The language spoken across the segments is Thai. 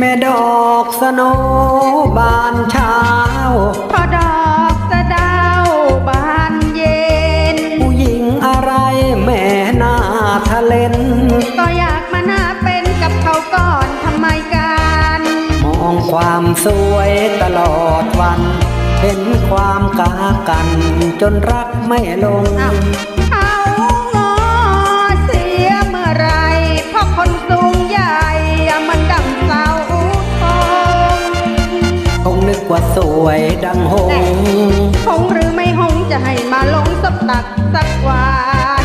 แม่ดอกสโนบานเช้าพอดอกสะเดาวบานเย็น ผู้หญิงอะไรแม่หน้าทะเลนก็อยากมาหน้าเป็นกับเขาก่อนทำไมกัน มองความสวยตลอดวัน เห็นความกากันจนรักไม่ลงอ้าวเขาง สวยดังหงส์หงหรือไม่หงจะให้มาลงสักตักสักวัน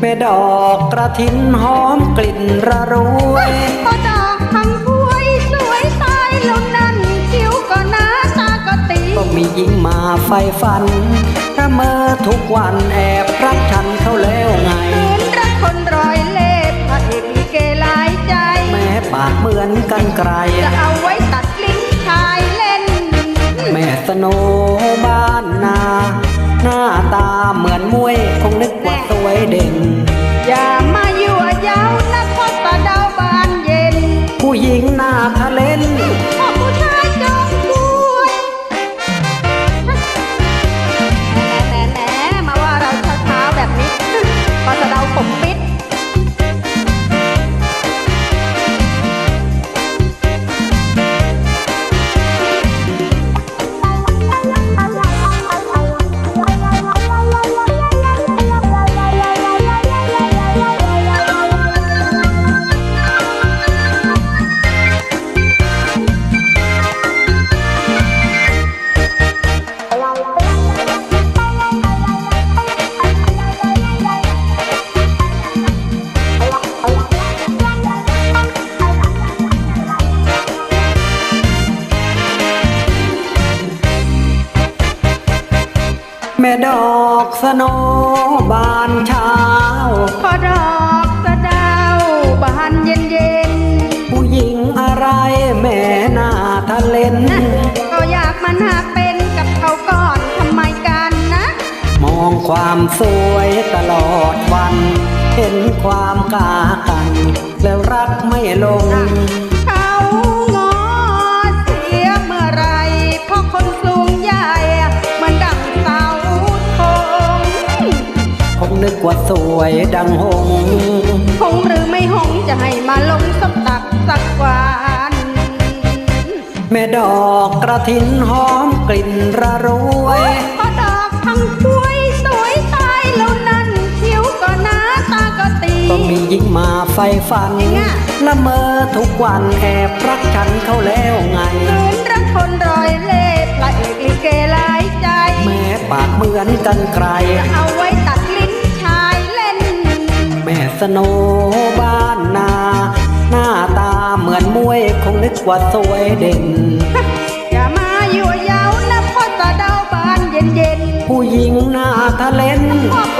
แม่ดอกกระถินหอมกลิ่นระรวยพอดอกทั้งพวยสวยตายแล้วนั่นคิ้วก็หนาตาก็ตีก็มีหญิงมาไฟฝันถ้าเมื่อทุกวันแอบรักฉันเขาแล้วไงเหมือนรักคนรอยเล็บพระเอกลิเกหลายใจ แม้ปากเหมือนกันไกล โนบ้านนา หน้าตาเหมือนมวย คงนึกว่าสวยเด่น แม่ดอกสโนบานเช้าพอดอกสะเดาวบานเย็นเย็นผู้หญิงอะไรแม่หน้าทะเลนๆก็อยากมาหน้าเป็นกับเขาก่อนทำไมกันนะ มองความสวยตลอดวัน เห็นความกากัน แล้วรักไม่ลงเขาง กว่าสวยดังหงส์หงหรือไม่หงจะให้มาลงสักตักสักวันแม่ดอกกระถินหอมกลิ่นระรวยพอดอกทั้งสวยสวยตายแล้วนั่นคิ้วก็หนาตาก็ตีก็มีหญิงมาไฟฝันจริงอะละเมอทุกวันแอบรักฉันเขาแล้วไงเหมือนรักคนรอยเล่ห์พระเอกลิเกหลายใจ แม้ปากเหมือนกันไกลจะเอา สโนบ้านนา หน้าตาเหมือนมวยคงนึกว่าสวยเด่น อย่ามายั่วเย้านะพ่อตาดาวบานเย็นเย็นผู้หญิงหน้าทะเลนๆพ่อผู้